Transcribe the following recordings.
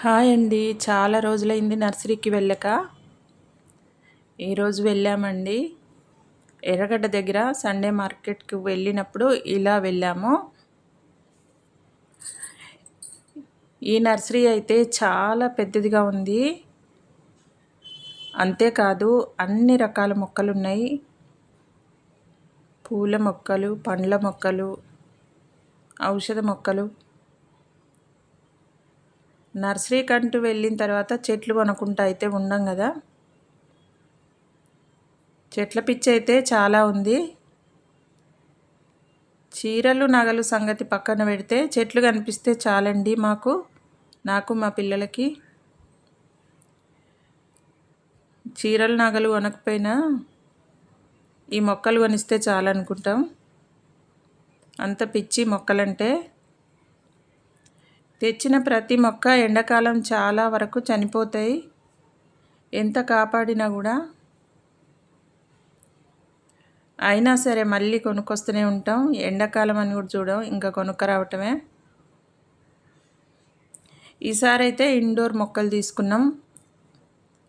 Hi అండి. చాలా రోజులైంది నర్సరీకి వెళ్ళక. ఈరోజు వెళ్ళామండి. ఎర్రగడ్డ దగ్గర సండే మార్కెట్కి వెళ్ళినప్పుడు ఇలా వెళ్ళాము. ఈ నర్సరీ అయితే చాలా పెద్దదిగా ఉంది. అంతేకాదు అన్ని రకాల మొక్కలు ఉన్నాయి పూల మొక్కలు పండ్ల మొక్కలు ఔషధ మొక్కలు. నర్సరీ కంటూ వెళ్ళిన తర్వాత చెట్లు కొనుక్కుంటూ అయితే ఉండం కదా. చెట్ల పిచ్చి అయితే చాలా ఉంది. చీరలు నగలు సంగతి పక్కన పెడితే చెట్లు కనిపిస్తే చాలండి మాకు నాకు మా పిల్లలకి. చీరలు నగలు కొనకపోయినా ఈ మొక్కలు కొనిస్తే చాలనుకుంటాం. అంత పిచ్చి మొక్కలంటే తెచ్చిన ప్రతి మొక్క ఎండాకాలం చాలా వరకు చనిపోతాయి. ఎంత కాపాడినా కూడా. అయినా సరే మళ్ళీ కొనుక్కొస్తూనే ఉంటాం. ఎండాకాలం అని కూడా చూడం. ఇంకా కొనుక్కరావటమే ఈసారి అయితే ఇండోర్ మొక్కలు తీసుకున్నాం.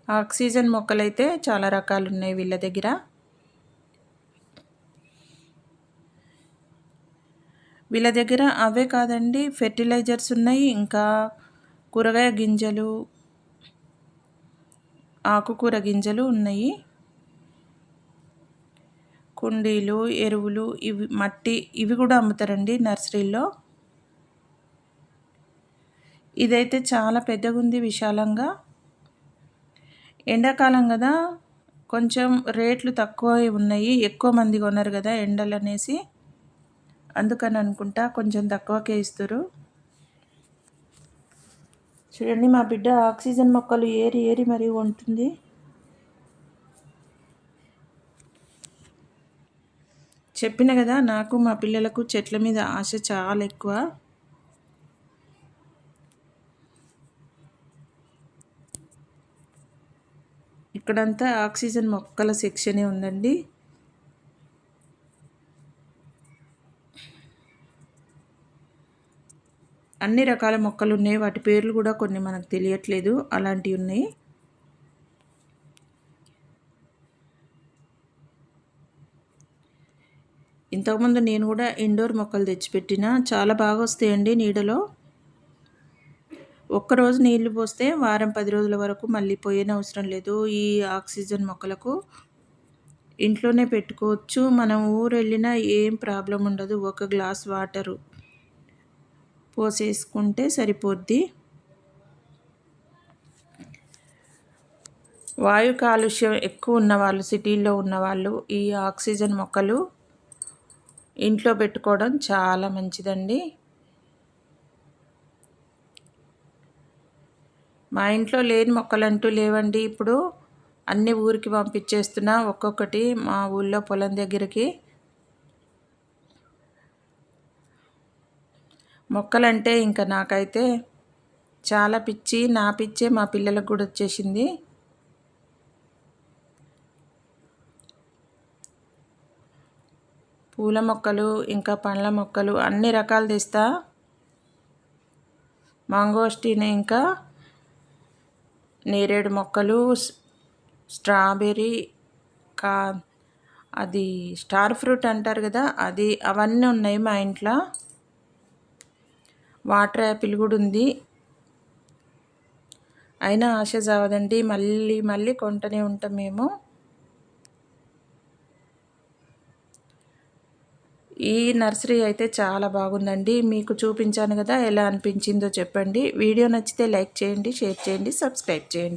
ఆక్సిజన్ మొక్కలైతే చాలా రకాలు ఉన్నాయి వీళ్ళ దగ్గర. వీళ్ళ దగ్గర అవే కాదండి ఫెర్టిలైజర్స్ ఉన్నాయి ఇంకా కూరగాయ గింజలు ఆకుకూర గింజలు ఉన్నాయి. కుండీలు ఎరువులు ఇవి మట్టి ఇవి కూడా అమ్ముతారండి నర్సరీలో. ఇదైతే చాలా పెద్దగా ఉంది విశాలంగా. ఎండాకాలం కదా కొంచెం రేట్లు తక్కువ ఉన్నాయి ఎక్కువ మంది కొన్నారు కదా ఎండలు అనేసి అందుకని అనుకుంటా కొంచెం తక్కువకే ఇస్తారు చూడండి మా బిడ్డ ఆక్సిజన్ మొక్కలు ఏరి ఏరి మరీ ఉంటుంది చెప్పిన కదా నాకు మా పిల్లలకు చెట్ల మీద ఆశ చాలా ఎక్కువ. ఇక్కడంతా ఆక్సిజన్ మొక్కల సెక్షనే ఉందండి. అన్ని రకాల మొక్కలు ఉన్నాయి వాటి పేర్లు కూడా కొన్ని మనకు తెలియట్లేదు. అలాంటివి ఉన్నాయి. ఇంతకుముందు నేను కూడా ఇండోర్ మొక్కలు తెచ్చిపెట్టిన. చాలా బాగా వస్తాయండి నీడలో. ఒక్కరోజు నీళ్ళు పోస్తే వారం పది రోజుల వరకు మళ్ళీ పోయిన అవసరం లేదు ఈ ఆక్సిజన్ మొక్కలకు. ఇంట్లోనే పెట్టుకోవచ్చు. మనం ఊరు వెళ్ళినా ఏం ప్రాబ్లం ఉండదు. ఒక గ్లాస్ వాటరు. పోసేసుకుంటే సరిపోద్ది. వాయు కాలుష్యం ఎక్కువ ఉన్నవాళ్ళు సిటీల్లో ఉన్నవాళ్ళు ఈ ఆక్సిజన్ మొక్కలు ఇంట్లో పెట్టుకోవడం చాలా మంచిదండి. మా ఇంట్లో లేని మొక్కలంటూ లేవండి. ఇప్పుడు అన్ని ఊరికి పంపించేస్తున్నా ఒక్కొక్కటి మా ఊళ్ళో పొలం దగ్గరికి. మొక్కలంటే ఇంకా నాకైతే చాలా పిచ్చి నా పిచ్చే మా పిల్లలకు కూడా వచ్చేసింది. పూల మొక్కలు ఇంకా పండ్ల మొక్కలు అన్ని రకాలు తెస్తా. మాంగోస్టీన్ ఇంకా నేరేడు మొక్కలు స్ట్రాబెర్రీ కా అది స్టార్ ఫ్రూట్ అంటారు కదా అది అవన్నీ ఉన్నాయి మా ఇంట్లో. వాటర్ యాపిల్ కూడా ఉంది. అయినా ఆశ చావదండి. మళ్ళీ మళ్ళీ కొంటనే ఉంటాం మేము. ఈ నర్సరీ అయితే చాలా బాగుందండి. మీకు చూపించాను కదా ఎలా అనిపించిందో చెప్పండి. వీడియో నచ్చితే లైక్ చేయండి షేర్ చేయండి సబ్స్క్రైబ్ చేయండి.